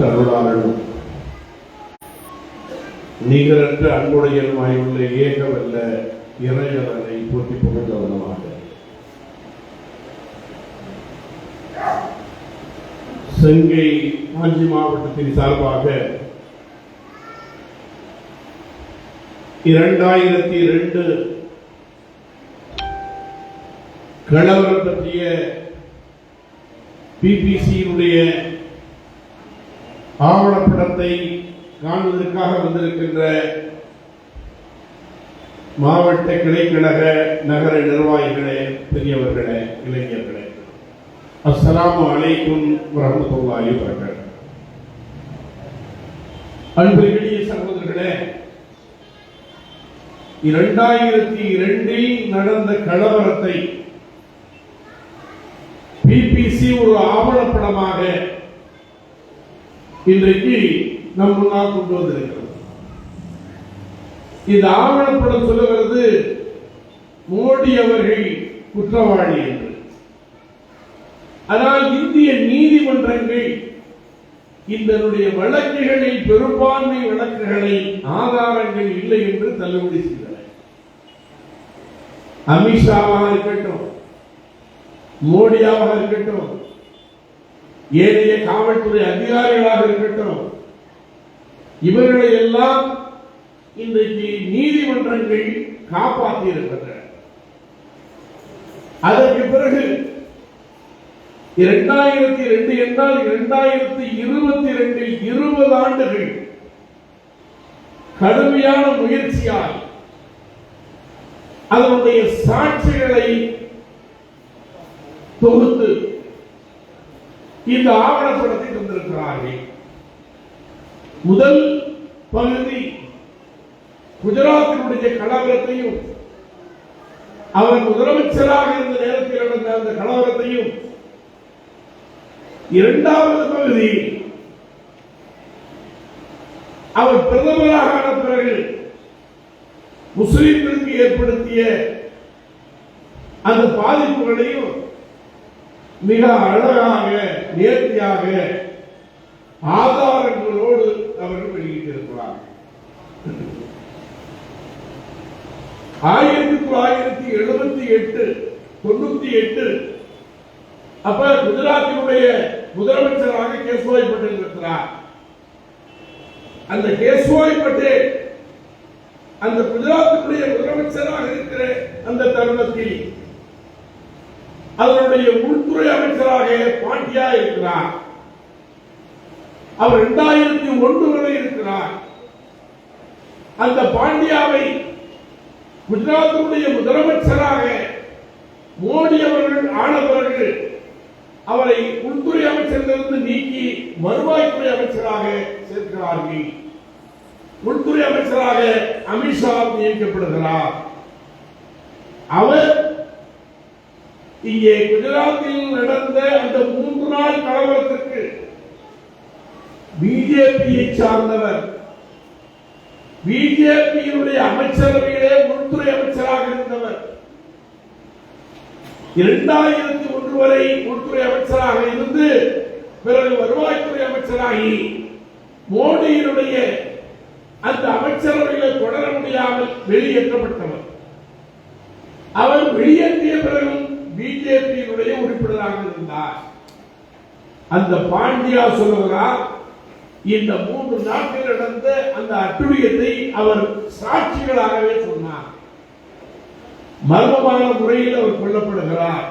அருளாளனும் நிகரற்ற அன்புடையனுமாயுள்ள ஏகவல்ல இறைவனை போற்றி புகழ்ந்தவனமாக செங்கை காஞ்சி மாவட்டத்தின் சார்பாக இரண்டாயிரத்தி இரண்டு கலவரம் பற்றிய பிபிசியினுடைய ஆவணப்படத்தை காண்பதற்காக வந்திருக்கின்ற மாவட்ட கிளைக்கழக நகர நிர்வாகிகளே பெரியவர்களே இளைஞர்களே அஸ்லாம் அலைக்கும் வரமத்துல்லாஹி அன்பு அன்புகிறிய சகோதரர்களே இரண்டாயிரத்தி இரண்டில் நடந்த கலவரத்தை பிபிசி ஒரு ஆவணப்படமாக இன்றைக்கு நம் முன்னால் கொண்டு வந்திருக்கிறது இந்த ஆவணப்படம் சொல்லுகிறது மோடி அவர்கள் குற்றவாளி என்று. ஆனால் இந்திய நீதிமன்றங்கள் இதனுடைய வழக்குகளில் பெரும்பான்மை வழக்குகளை ஆதாரங்கள் இல்லை என்று தள்ளுபடி செய்தன. அமித்ஷாவாக இருக்கட்டும் மோடியாவாக இருக்கட்டும் ஏனைய காவல்துறை அதிகாரிகளாக இருக்கட்டும் இவர்களை எல்லாம் இன்றைக்கு நீதிமன்றங்கள் காப்பாற்றி இருக்கின்றன அதற்கு பிறகு இரண்டாயிரத்தி ரெண்டு என்றால் இரண்டாயிரத்தி இருபத்தி ரெண்டில் இருபது ஆண்டுகள் கடுமையான முயற்சியால் அதனுடைய சாட்சிகளை தொகுத்து இந்த ஆவணப்படத்தை தந்திருக்கிறார்கள் முதல் பகுதி குஜராத்தினுடைய கலவரத்தையும் அவர் முதலமைச்சராக இருந்த நேரத்தில் நடந்த அந்த கலவரத்தையும் இரண்டாவது பகுதி அவர் பிரதமராக ஆன பிறகு முஸ்லிம்களுக்கு ஏற்படுத்திய அந்த பாதிப்புகளையும் மிக அழகாக நேர்த்தியாக ஆதாரங்களோடு அவர்கள் வெளியிட்டிருக்கிறார். ஆயிரத்தி தொள்ளாயிரத்தி எழுபத்தி எட்டு தொண்ணூத்தி எட்டு அப்ப குஜராத்தினுடைய முதலமைச்சராக கேசுவாய் பட்டேல் இருக்கிறார். அந்த கேசுவாய் பட்டேல் அந்த குஜராத்தினுடைய முதலமைச்சராக இருக்கிற அந்த தருணத்தில் அதனுடைய உள்துறை அமைச்சராக பாண்டியா இருக்கிறார். அவர் இரண்டாயிரத்தி ஒன்று வரை இருக்கிறார். அந்த பாண்டியாவை குஜராத்தினுடைய முதலமைச்சராக மோடி அவர்கள் ஆன பிறகு அவரை உள்துறை அமைச்சரிலிருந்து நீக்கி வருவாய்த்துறை அமைச்சராக சேர்க்கிறார்கள். உள்துறை அமைச்சராக அமித்ஷா நியமிக்கப்படுகிறார். அவர் இங்கே குஜராத்தில் நடந்த அந்த மூன்று நாள் கலவரத்திற்கு பிஜேபியை சார்ந்தவர். பிஜேபியினுடைய அமைச்சரவையிலே உள்துறை அமைச்சராக இருந்தவர். இரண்டாயிரத்தி ஒன்று வரை உள்துறை அமைச்சராக இருந்து பிறகு வருவாய்த்துறை அமைச்சராகி மோடியினுடைய அந்த அமைச்சரவையில் தொடர முடியாமல் வெளியேற்றப்பட்டவர். அவர் வெளியேற்றிய பிறகும் பிஜேபியினுடைய உறுப்பினராக இருந்தார். அந்த பாண்டியா சொல்லுகிறார் இந்த மூன்று நாட்கள் நடந்த அந்த அட்டுழியத்தை அவர் சாட்சிகளாகவே சொன்னார். மர்மமான முறையில் அவர் கொல்லப்படுகிறார்.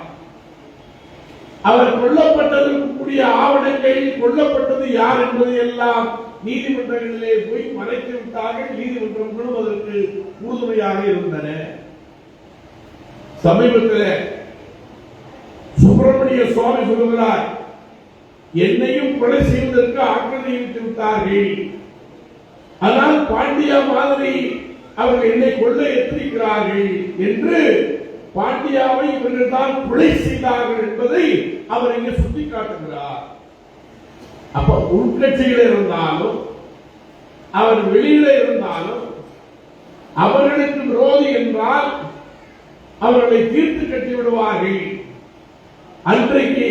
அவர் கொல்லப்பட்டதற்கு கூடிய ஆவணங்கள் கொல்லப்பட்டது யார் என்பதை எல்லாம் நீதிமன்றங்களிலே போய் மறைத்து விட்டார்கள். நீதிமன்றங்களும் அதற்கு உறுதுணையாக இருந்தன. சமீபத்தில் சுப்பிரமணிய சுவாமி சொல்லுகிறார் என்னையும் கொலை செய்வதற்கு ஆக்கிரமித்து விட்டார்கள். ஆனால் பாண்டியா மாதிரி அவர்கள் என்னை கொள்ள எத்திருக்கிறார்கள் என்று பாண்டியாவை இவர்கள் தான் கொலை செய்தார்கள் என்பதை அவர் இங்கே சுட்டிக்காட்டுகிறார். அப்ப உள்கட்சியில் இருந்தாலும் அவர் வெளியில இருந்தாலும் அவர்களுக்கு விரோதி என்றால் அவர்களை தீர்த்து கட்டி விடுவார்கள் அன்றைக்கு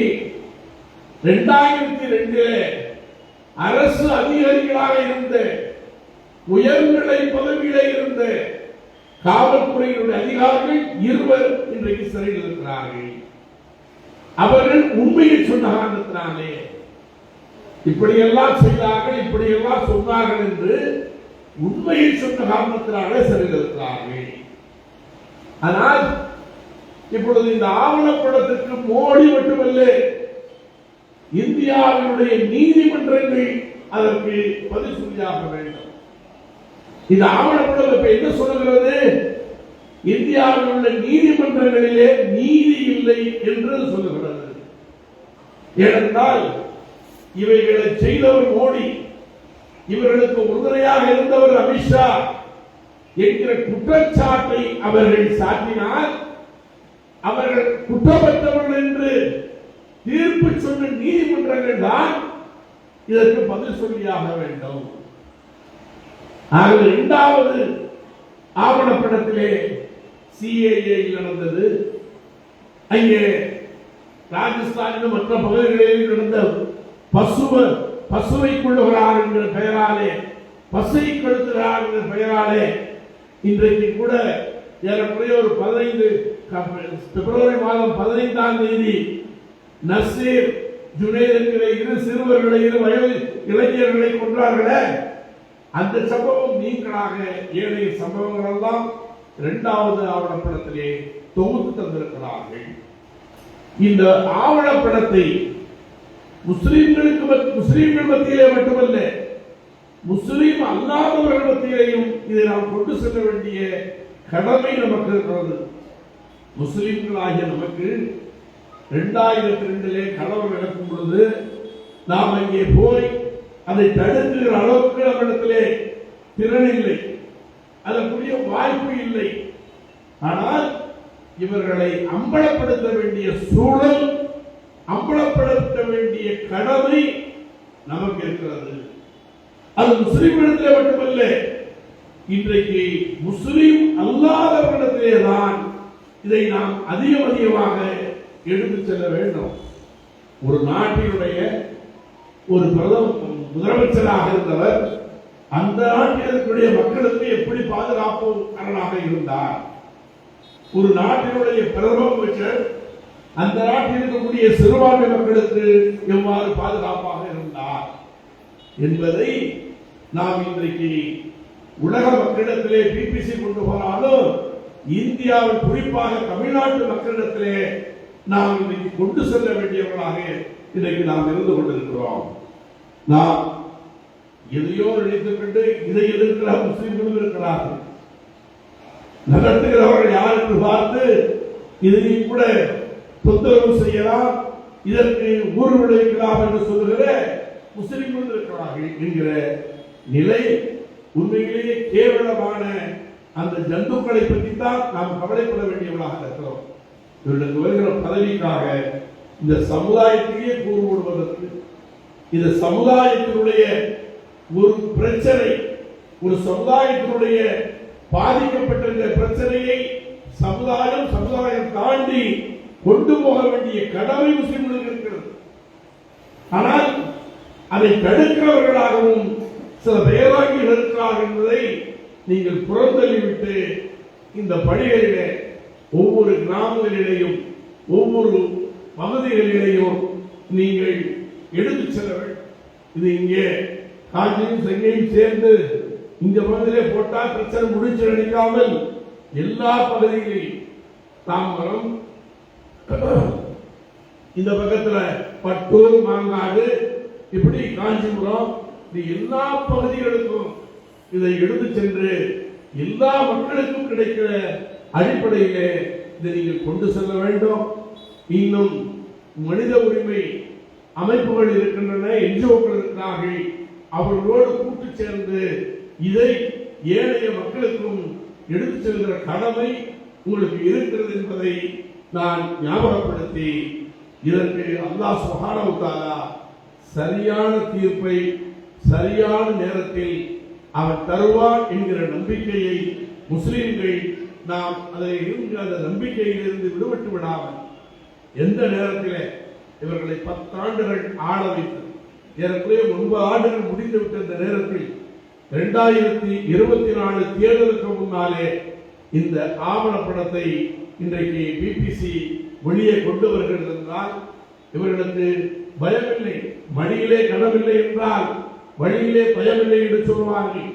இரண்டாயிரத்தி ரெண்டிலே அரசு அதிகாரிகளாக இருந்து உயர்நிலை பதவியிலே இருந்து காவல்துறையினுடைய அதிகாரிகள் இருவர் இன்றைக்கு சிறையில் இருக்கிறார்கள். அவர்கள் உண்மையை சொன்னார்கள் காரணத்தினாலே இப்படியெல்லாம் செய்தார்கள் இப்படியெல்லாம் சொன்னார்கள் என்று உண்மையை சொன்ன காரணத்தினாலே சிறையில் இருக்கிறார்கள். ஆனால் இப்பொழுது இந்த ஆவணப்படத்திற்கு மோடி மட்டுமல்ல இந்தியாவினுடைய நீதிமன்றங்கள் அதற்கு பதிசூலியாக வேண்டும். இந்த ஆவணப்படம் இப்ப என்ன சொல்லுகிறது? இந்தியாவில் உள்ள நீதிமன்றங்களிலே நீதி இல்லை என்று சொல்லுகிறது. ஏனென்றால் இவைகளை செய்தவர் மோடி இவர்களுக்கு உறுதுணையாக இருந்தவர் அமித்ஷா என்கிற குற்றச்சாட்டை அவர்கள் சாட்டினால் அவர்கள் குற்றமற்றவர்கள் என்று தீர்ப்பு சொன்ன நீதிமன்றங்கள் தான் இதற்கு பதில் சொல்லியாக வேண்டும். ஆகவே இரண்டாவது ஆவணப்படத்திலே சிஏஏ நடந்தது. அங்கே ராஜஸ்தானிலும் மற்ற பகுதிகளில் நடந்த பசுவ பசுவை கொள்ளுகிறார் என்ற பெயராலே பசை கொளுத்துகிறார் என்ற பெயராலே இன்றைக்கு கூட ஏறக்குறைய ஒரு பதினைந்து பிப்ரவரி மாதம் பதினைந்தாம் தேதி நசீர் ஜுனேத் என்கிற இரு சிறுவர்களை இரு வயது இளைஞர்களை கொன்றார்களே. அந்த சம்பவம் நீங்களாக ஏழை சம்பவங்கள் எல்லாம் இரண்டாவது ஆவணப்படத்திலே தொகுத்து தந்திருக்கிறார்கள். இந்த ஆவணப்படத்தை முஸ்லிம்களுக்கு மத்- முஸ்லிம்கள் மத்தியிலே மட்டுமல்ல முஸ்லிம் அல்லாதவர்கள் மத்தியிலேயும் இதை நாம் கொண்டு செல்ல வேண்டிய கடமை நமக்கு இருக்கிறது. முஸ்லிம்களாகிய நமக்கு இரண்டாயிரத்தி ரெண்டிலே கலவரம் நடக்கும் பொழுது நாம் அங்கே போய் அதை தடுக்கிற அளவுக்கு நம்மிடத்திலே திறன் இல்லை. அதற்குரிய வாய்ப்பு இல்லை. ஆனால் இவர்களை அம்பலப்படுத்த வேண்டிய சூழல் அம்பலப்படுத்த வேண்டிய கடமை நமக்கு இருக்கிறது. அது முஸ்லிம்களிடத்திலே மட்டுமல்ல இன்றைக்கு முஸ்லிம் அல்லாதவர்களிடத்திலே தான் இதை நாம் அதிகம் அதிகமாக எடுத்து செல்ல வேண்டும். ஒரு நாட்டினுடைய ஒரு பிரதம முதலமைச்சராக இருந்தவர் அந்த நாட்டில் மக்களுக்கு எப்படி பாதுகாப்பு அரணாக இருந்தார்? ஒரு நாட்டினுடைய பிரதம அமைச்சர் அந்த நாட்டில் இருக்கக்கூடிய சிறுபான்மை மக்களுக்கு எவ்வாறு பாதுகாப்பாக இருந்தார்? என்பதை நாம் இன்றைக்கு உலக மக்களிடத்திலே பிபிசி கொண்டு போனாலும் இந்தியாவில் குறிப்பாக தமிழ்நாட்டு மக்களிடத்திலே நாம் இன்றைக்கு கொண்டு செல்ல வேண்டியவர்களாக இன்றைக்கு நாம் இருந்து கொண்டிருக்கிறோம். நாம் எதையோ நினைத்துக் கொண்டு இதை எதிர்க்கிற முஸ்லிம்களும் இருக்கிறார்கள். நகர்த்துகிறவர்கள் யார் என்று பார்த்து இதையும் கூட தொந்தரவு செய்யலாம் இதற்கு ஊர் விளைவிக்கலாம் என்று சொல்லுகிற முஸ்லிம்கள் இருக்கிறார்கள் என்கிற நிலை உண்மையிலேயே கேவலமான அந்த ஜந்துக்களை பற்றி தான் நாம் கவலைப்பட வேண்டியவர்களாக இருக்கிறோம். இவர்களுக்கு வருகிற பதவிக்காக இந்த சமுதாயத்திலேயே கூறு போடுவதற்கு இந்த சமுதாயத்தினுடைய ஒரு பிரச்சனை ஒரு சமுதாயத்தினுடைய பாதிக்கப்பட்ட இந்த பிரச்சனையை சமுதாயம் சமுதாயம் தாண்டி கொண்டு போக வேண்டிய கடமை முஸ்லிம்களுக்கு இருக்கிறது. ஆனால் அதை தடுக்கிறவர்களாகவும் சில பேராகிகள் இருக்கிறார்கள் என்பதை நீங்கள் புறந்தள்ளிவிட்டு இந்த பணிகளிலே ஒவ்வொரு கிராமங்களிலேயும் ஒவ்வொரு பகுதிகளிலேயும் நீங்கள் எடுத்துச் செல்ல வேண்டும். இது இங்கே காஞ்சியும் செங்கையும் சேர்ந்து இந்த பகுதியிலே போட்டால் பிரச்சனை முடிச்சு நினைக்காமல் எல்லா பகுதிகளிலும் தாம்பரம் இந்த பக்கத்தில் பட்டூர் மாங்காடு இப்படி காஞ்சிபுரம் இது எல்லா பகுதிகளுக்கும் இதை எடுத்து சென்று எல்லா மக்களுக்கும் கிடைக்கிற அடிப்படையிலே இதை நீங்கள் கொண்டு செல்ல வேண்டும். இன்னும் மனித உரிமை அமைப்புகள் இருக்கின்றன என்ஜிஓக்கள் இருக்கிறார்கள். அவர்களோடு கூட்டு சேர்ந்து இதை ஏழைய மக்களுக்கும் எடுத்து செல்கிற கடமை உங்களுக்கு இருக்கிறது என்பதை நான் ஞாபகப்படுத்தி இதற்கு அல்லாஹ் சுப்ஹானஹு சரியான தீர்ப்பை சரியான நேரத்தில் அவர் தருவார் என்கிற நம்பிக்கையை முஸ்லிம்கள் நாம் அதை என்கிற அந்த நம்பிக்கையிலிருந்து விடுபட்டு விடாமல் எந்த நேரத்திலே இவர்களை பத்தாண்டுகள் ஆள வைத்து ஏறக்குறைய ஒன்பது ஆண்டுகள் முடிந்துவிட்ட இந்த நேரத்தில் இரண்டாயிரத்தி இருபத்தி நாலு தேர்தலுக்கு முன்னாலே இந்த ஆவணப்படத்தை இன்றைக்கு பிபிசி வெளியே கொண்டு வருகிறது என்றால் இவர்களுக்கு பயமில்லை மடியிலே கனவில்லை என்றால் வழியிலே பயமில்லை என்று சொல்வார்கள்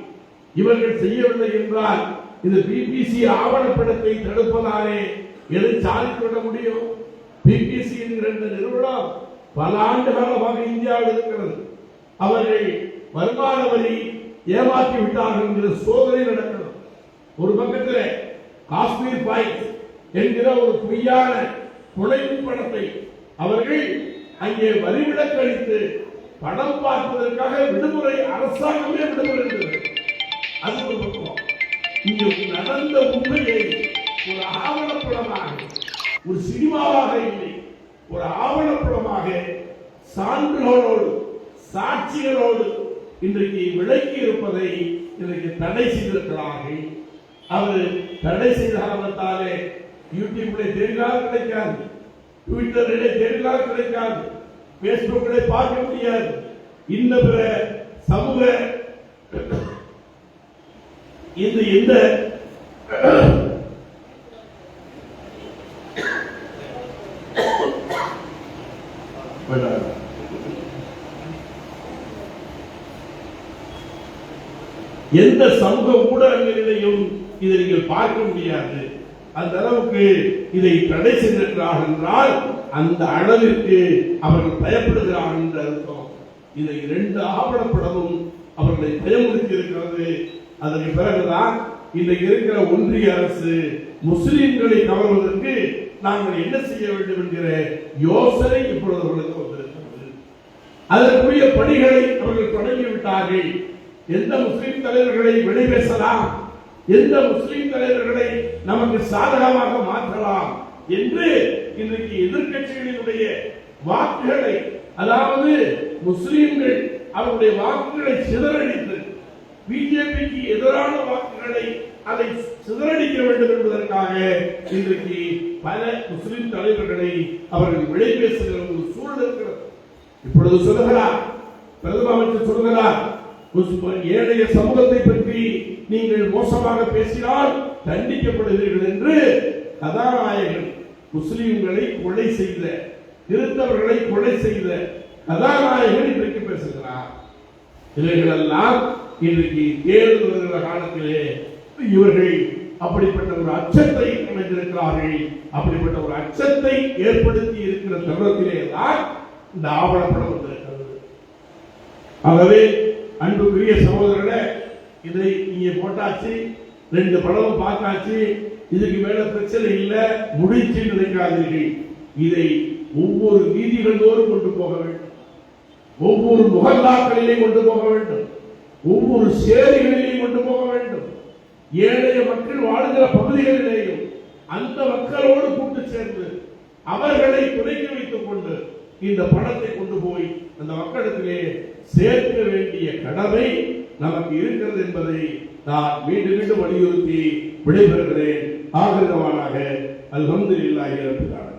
இவர்கள் செய்யவில்லை என்றால் இது பிபிசி ஆவணப்படத்தை தடுப்பதாலே எது சாதித்துவிட முடியும்? பிபிசி என்கிற இந்த நிறுவனம் பல ஆண்டு காலமாக இந்தியாவில் இருக்கிறது. அவர்கள் வருமான வரி ஏமாற்றி விட்டார்கள் என்கிற சோதனை நடக்கிறது. ஒரு பக்கத்தில் காஷ்மீர் பாய்ஸ் என்கிற ஒரு பொய்யான தொலைவு படத்தை அவர்கள் அங்கே வரிவிலக்கு அளித்து படம் பார்ப்பதற்காக விடுமுறை அரசாங்கமே விடுமுறை இருந்தது அது ஒரு பக்கம் நடந்த உண்மையை ஒரு ஆவணப்படமாக ஒரு சினிமாவாக இல்லை ஒரு ஆவணப்படமாக சான்றுகளோடு சாட்சிகளோடு இன்றைக்கு விளக்கி இருப்பதை இன்றைக்கு தடை செய்திருக்கிறார்கள். அவர் தடை செய்த காரணத்தாலே யூடியூப்ல தெரிந்தால் கிடைக்காது. ட்விட்டரிலே தெரிந்தால் கிடைக்காது. பேஸ்புக்கிலே பார்க்க முடியாது. இன்ன பிற சமூக இந்த எந்த எந்த சமூக ஊடகங்களிலையும் இதை நீங்கள் பார்க்க முடியாது. அந்த அளவுக்கு இதை தடை செய்திருக்கிறார்கள் என்றால் அந்த அளவிற்கு அவர்கள் பயப்படுகிறார்கள் என்று அர்த்தம். இதை இரண்டு ஆவணப்படமும் அவர்களை பயமுறுத்தி இருக்கிறது அதற்கு பிறகுதான் இன்றைக்கு இருக்கிற ஒன்றிய அரசு முஸ்லிம்களை கவர்வதற்கு நாங்கள் என்ன செய்ய வேண்டும் என்கிற யோசனை இப்பொழுது அவர்களுக்கு வந்திருக்கிறது. அதற்குரிய பணிகளை அவர்கள் தொடங்கிவிட்டார்கள். எந்த முஸ்லிம் தலைவர்களை விடை பேசலாம்? எந்த முஸ்லிம் தலைவர்களை நமக்கு சாதகமாக மாற்றலாம்? என்று இன்றைக்கு எதிர்க்கட்சிகளினுடைய வாக்குகளை அதாவது முஸ்லிம்கள் அவருடைய வாக்குகளை சிதறடித்து பிஜேபிக்கு எதிரான வாக்குகளை அதை சிதறடிக்க வேண்டும் என்பதற்காக இன்றைக்கு பல முஸ்லிம் தலைவர்களை அவர்கள் விடை பேசுகிற ஒரு சூழல் இருக்கிறது. இப்பொழுது சொல்லுகிறார் பிரதம அமைச்சர் சொல்லுகிறார் ஏழைய சமூகத்தை பற்றி நீங்கள் மோசமாக பேசினால் தண்டிக்கப்படுவீர்கள் என்று கதாநாயகன் முஸ்லீம்களை கொலை செய்த கிறிஸ்தவர்களை கொலை செய்த கதாநாயகன் இன்றைக்கு பேசுகிறார். இவைகளெல்லாம் இன்றைக்கு தேர்தல் வருகிற காலத்திலே இவர்கள் அப்படிப்பட்ட ஒரு அச்சத்தை அமைந்திருக்கிறார்கள். அப்படிப்பட்ட ஒரு அச்சத்தை ஏற்படுத்தி இருக்கிற தருணத்திலே தான் இந்த ஆவணப்படம் வந்திருக்கிறது. ஆகவே அன்புக்குரிய சகோதரர்களே இதை இங்கே போட்டாச்சு ரெண்டு படமும் பார்த்தாச்சு இதுக்கு மேல பிரச்சனை இல்ல முடிச்சு நினைக்காதீர்கள் இதை ஒவ்வொரு வீதிகள் தோறும் கொண்டு போக வேண்டும். ஒவ்வொரு முகல்லாக்களிலே கொண்டு போக வேண்டும். ஒவ்வொரு சேரிகளிலேயும் கொண்டு போக வேண்டும். ஏழைய மக்கள் வாழ்கிற பகுதிகளிலேயும் அந்த மக்களோடு கூட்டு சேர்ந்து அவர்களை துணைக்கு வைத்துக் கொண்டு இந்த பணத்தை கொண்டு போய் அந்த மக்களிடத்திலே சேர்க்க வேண்டிய கடமை நமக்கு இருக்கிறது என்பதை நான் மீண்டும் மீண்டும் வலியுறுத்தி விடைபெறுகிறேன். ஆகிரவானாக அல்ஹம்துலில்லாஹி ரப்பில் ஆலமீன்.